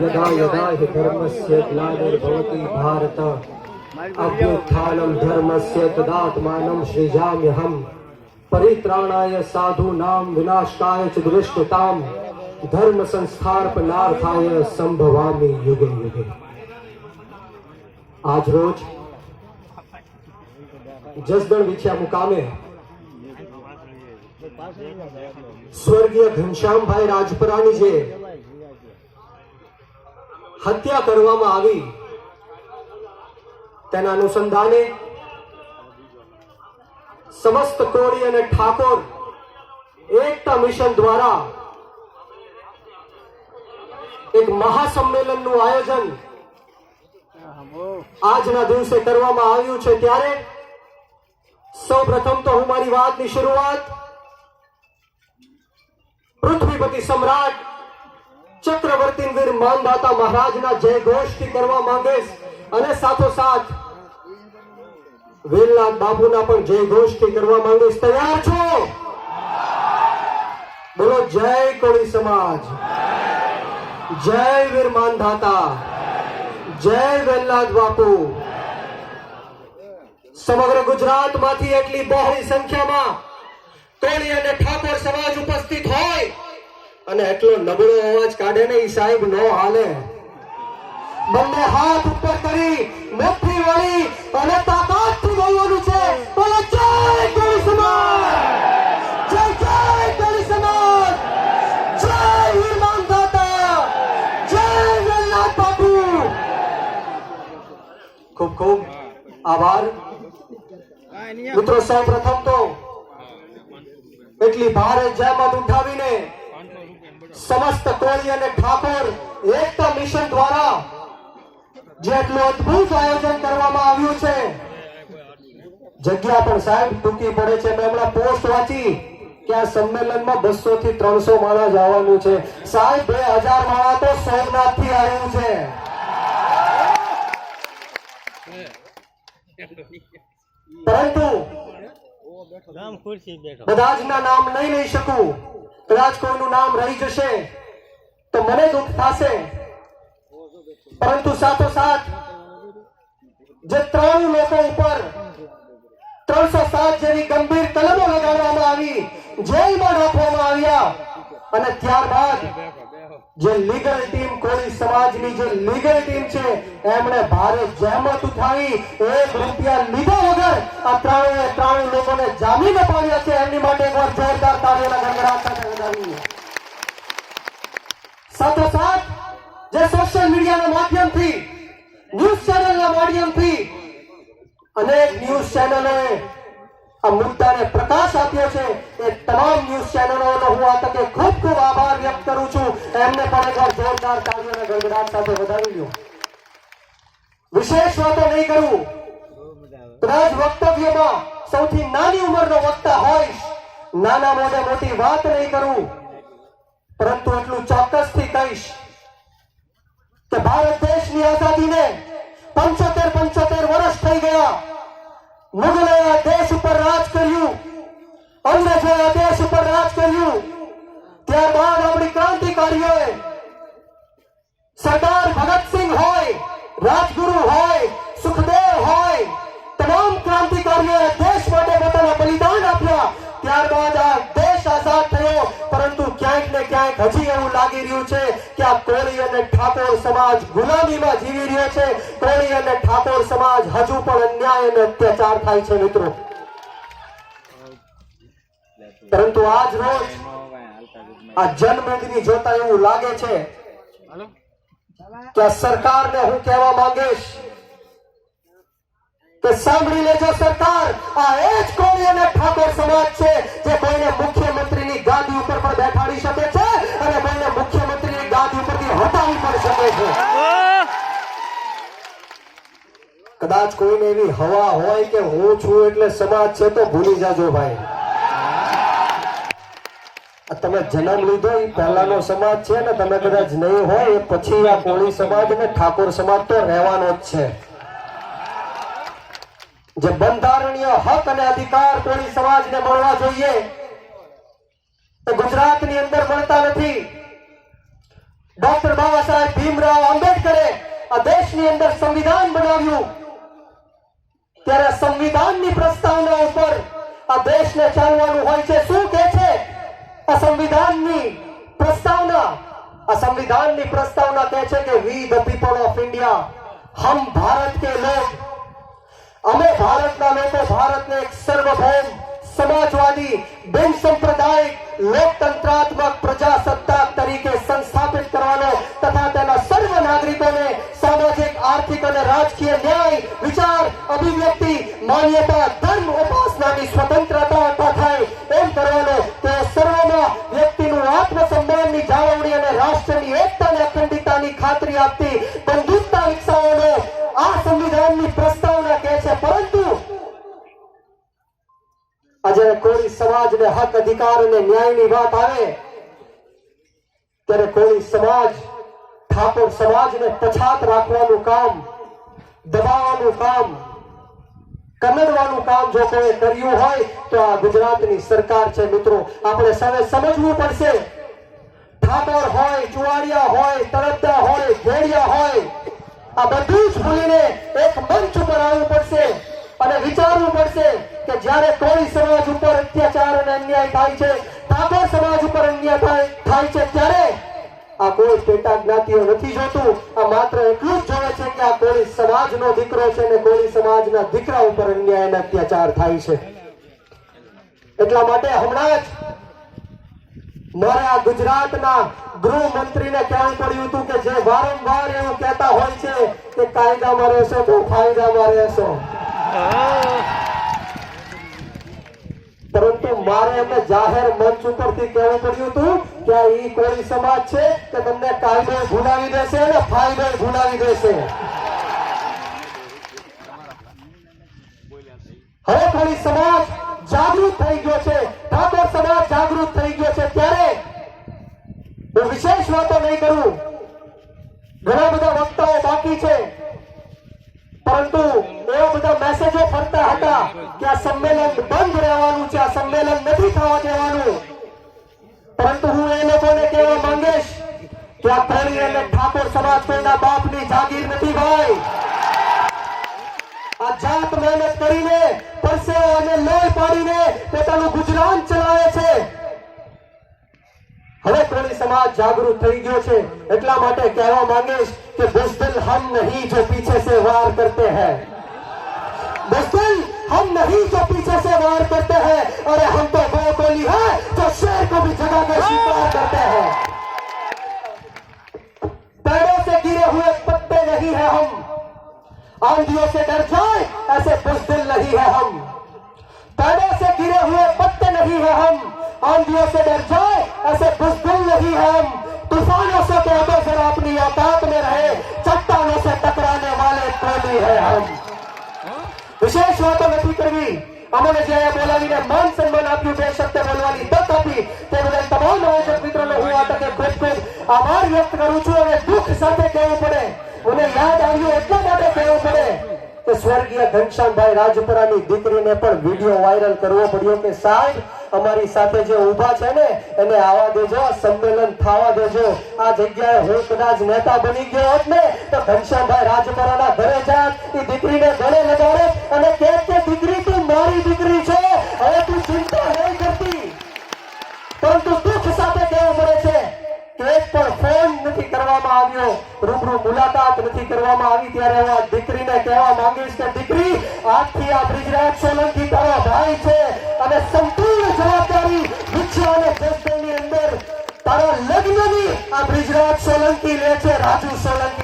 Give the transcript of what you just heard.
यदा यदा धर्म से ग्लानिर्भवति भारत अभ्युत्थानं धर्मस्य तदात्मानं सृजाम्यहम् परित्राणाय साधूनां विनाशाय धर्म संस्थापनार्थाय संभवामी युग युग। आज रोज જસદણ વિછ્યા મુકામે સ્વર્ગીય ઘનશ્યામભાઈ રાજપરાની જે હત્યા કરવામાં આવી, તેના અનુસંધાને સમસ્ત કોળી અને ઠાકોર એકતા મિશન દ્વારા એક મહાસંમેલનનું આયોજન આજના દિવસે કરવામાં આવ્યું છે ત્યારે સૌ પ્રથમ તો હું મારી વાતની શરૂઆત પૃથ્વીપતિ સમ્રાટ ચક્રવર્તી વીર માનદાતા મહારાજના જય ઘોષથી કરવા માંગીશ અને સાથોસાથ વેલનાથ બાપુના પણ જય ઘોષથી કરવા માંગીશ. તૈયાર છો? બોલો, જય કોળી સમાજ. જય વીર માનધાતા જય વેલનાથ બાપુ. સમગ્ર ગુજરાતમાંથી એટલી બહોળી સંખ્યામાં કોળી અને ઠાકોર સમાજ ઉપસ્થિત હોય અને એટલો નબળો અવાજ કાઢે ને એ સાહેબ નો હાલે. બંને હાથ ઉપર મિત્રો સૌ પ્રથમ તો એટલી ભારે જહેમત ઉઠાવીને સમસ્ત કોળી અને ઠાકોર એકતા મિશન દ્વારા જેટલું અદભુત આયોજન કરવામાં આવ્યું છે, જગ્યા પણ સાહેબ ટૂંકી પડે છે. મેં હમણાં પોસ્ટ વાંચી કે આ સંમેલનમાં બસો થી ત્રણસો માણસ આવવાનું છે. સાહેબ, બે હજાર માણસ તો સોમનાથથી આવ્યું છે. પરંતુ જ ના નામ નહીં લઈ શકું કદાચ કોઈનું નામ રહી જશે તો મને દુઃખ થશે. પરંતુ સાથોસાથ જે ત્રણ લોકો ઉપર ત્રણસો સાત જેવી ગંભીર કલમો લગાડવામાં આવી જેલમાં નાખવામાં આવ્યા અને ત્યારબાદ જે લીગલ ટીમ કોળી સમાજની જે લીગલ ટીમ છે, એમણે ભારે જહેમત ઉઠાવી, એક રૂપિયા લીધા વગર આ ત્રણે ત્રણ લોકોને જામીન અપાવ્યા છે. એમની માટે એકવાર જોરદાર તાળીઓના ગણગડાટ સાથે સાથોસાથ, જે સોશિયલ મીડિયાના માધ્યમથી ન્યૂઝ ચેનલના માધ્યમથી અનેક ન્યૂઝ ચેનલે આ મુદ્દાને પ્રકાશ આપ્યો છે. તમામ ન્યૂઝ ચેનલોનો હું આ તકે ખૂબ ખૂબ આભાર વ્યક્ત કરું છું. એમને પણ એકવાર જોરદાર તાળીઓના ગણગડાટ સાથે વધાવી લ્યો. વિશેષ વાતો નહીં કરું. કદાચ વક્તવ્યમાં સૌથી નાની ઉંમરનો વક્તા હોઈશ. નાના મોઢે મોટી વાત નહીં કરું. પરંતુ એટલું ચોક્કસથી કહીશ કે ભારત દેશની આઝાદીને પંચોતેર પંચોતેર વર્ષ થઈ ગયા. મુગલોએ દેશ ઉપર રાજ કર્યું. અંગ્રેજોએ દેશ ઉપર રાજ કર્યું, ત્યારબાદ આપણી ક્રાંતિકારીઓએ સરદાર ભગતસિંહ હોય, રાજગુરુ હોય, સુખદેવ હોય, તમામ ક્રાંતિકારીઓએ દેશ માટે પોતાના બલિદાન આપ્યા. ત્યારબાદ આ દેશ આઝાદ થયો. પરંતુ ક્યાંક ને ક્યાંક હજી એવું લાગી રહ્યું છે કે આ કોળી અને ઠાકોર સમાજ ગુલામીમાં જીવી રહ્યો છે. કોળી અને ઠાકોર સમાજ હજુ પણ અન્યાય અને અત્યાચાર થાય છે મિત્રો. પરંતુ આજ રોજ આ જનમેદની જોતા એવું લાગે છે કે સરકારને હું કહેવા માંગીશ કે સાંભળી લેજો સરકાર. આ એ જ કોળી અને ઠાકોર સમાજ છે જે કોઈને મુખ્યમંત્રીની ગાદી ઉપર પણ બેઠાડી શકે છે અને કોઈને મુખ્યમંત્રીની ગાદી ઉપરથી હટાવી પણ શકે છે. કદાચ કોઈને એવી હવા હોય કે હું છું એટલે સમાજ છે તો ભૂલી જાજો ભાઈ. તમે જન્મ લીધો એ પહેલાનો સમાજ છે ને તમે કદાચ નહીં હોય એ પછી આ કોળી સમાજ ને ઠાકોર સમાજ તો રહેવાનો જ છે. જે બંધારણીય હક અને અધિકાર કોળી સમાજને મળવા જોઈએ એ ગુજરાતની અંદર મળતા નથી. ડોક્ટર બાબા સાહેબ ભીમરાવ આંબેડકરે આ દેશની અંદર સંવિધાન બનાવ્યું. ત્યારે સંવિધાનની પ્રસ્તાવના ઉપર આ દેશને ચાલવાનું હોય છે. શું કે છે આ સંવિધાનની પ્રસ્તાવના આ સંવિધાનની પ્રસ્તાવના કહે છે કે we the people of India હમ ભારત કે લોગ અમે ભારતના લોકો ભારતને એક સર્વભૌમ સમાજવાદી બિન સાંપ્રદાયિક લોકતંત્રાત્મક પ્રજાસત્તાક તરીકે આજે કોળી સમાજને હક અધિકાર અને ન્યાયની વાત આવે, ત્યારે કોળી સમાજ ઠાકોર સમાજને પછાત રાખવાનું કામ, દબાવવાનું કામ કનડવાનું કામ જો કોઈ કર્યું હોય, તો આ ગુજરાતની સરકાર છે મિત્રો. આપણે સૌએ સમજવું પડશે. ઠાકોર હોય, ચુવાડિયા હોય તળપદા હોય, ઘેડિયા હોય, આ બધું જ ભૂલીને એક મંચ ઉપર આવવું પડશે. અને વિચારવું પડશે કે જ્યારે કોળી સમાજ ઉપર અત્યાચાર અને અન્યાય થાય છે ઠાકોર સમાજ ઉપર અન્યાય થાય છે, ત્યારે આ કોઈ પેટા જ્ઞાતિઓ નથી જોતું. આ માત્ર એટલું જ જોવે છે કે આ કોળી સમાજનો દીકરો છે અને કોળી સમાજના દીકરા ઉપર અન્યાય અને અત્યાચાર થાય છે. એટલા માટે હમણાં જ મારે આ ગુજરાતના ગૃહમંત્રીને કહેવું પડ્યું હતું કે જે વારંવાર એવું કહેતા હોય છે કે કાયદામાં રહેશો તો ફાયદામાં રહેશો. પરંતુ મારે એમને જાહેર મંચ ઉપરથી કહેવું પડ્યું હતું કે ઈ કોળી સમાજ છે કે તમને કાયદો ભૂલાવી દેશે અને ફાયદો ભૂલાવી દેશે? હવે કોળી સમાજ જાગૃત થઈ ગયો છે. ઠાકોર સમાજ જાગૃત થઈ ગયો છે ત્યારે હું વિશેષ વાતો નહીં કરું. ઘણા બધા વક્તાઓ બાકી છે. પરંતુ ઠાકોર સમાજ કોઈના બાપની જાગીર નથી ભાઈ આ જાત મહેનત કરીને પરસેવો અને લોહી પાડીને પોતાનું ગુજરાન ચલાવે છે હવે કોળી સમાજ જાગૃત થઈ ગયો છે એટલા માટે કહેવા માંગીશ કે બુઝદિલ હમ નહીં જો પીછે से वार करते हैं बुजदिल हम नहीं जो पीछे से वार करते हैं अरे हम तो वो कोली है जो शेर को भी जगा कर शिकार करते हैं नहीं है हम आंधियों से डर जाए ऐसे बुजदिल नहीं है हम पैरों से गिरे हुए पत्ते नहीं है हम आंधियों से डर जाए ऐसे बुजदिल नहीं है हम तूफानों से तो अगर जरा अपनी औकात में रहे चट्टानों से टकराने वाले कोली है हम વિશેષ વાતો નથી કરવી અમને જે અહીંયા બોલાવીને માન સન્માન આપ્યું બે શબ્દ બોલવાની તક આપી તે બદલ તમામ આયોજક મિત્રોનો હું આ તકે ખૂબ ખૂબ આભાર વ્યક્ત કરું છું અને દુઃખ સાથે કહેવું પડે મને યાદ આવ્યું એટલા માટે કહેવું પડે કે સ્વર્ગીય ઘનશ્યામભાઈ રાજપુરાની દીકરીને પણ વીડિયો વાયરલ કરવો પડ્યો કે સાહેબ, અમારી સાથે જે ઊભા છે ને, એને આવવા દેજો સંમેલન થવા દેજો. આ જગ્યાએ હું કદાચ નેતા બની ગયો હોત ને, તો ઘનશ્યામભાઈ રાજપુરાના ઘરે જાત એ દીકરીને ગળે લગાડે અને કે આવ્યો રૂબરૂ મુલાકાત નથી કરવામાં આવી ત્યારે હું આ દીકરીને કહેવા માંગીશ કે દીકરી, આજથી આ બ્રિજરાજ સોલંકી તારો ભાઈ છે અને સંપૂર્ણ જવાબદારી વિછ્યા અને જસદણની અંદર તારા લગ્નની આ બ્રિજરાજ સોલંકી લે છે, રાજુ સોલંકી.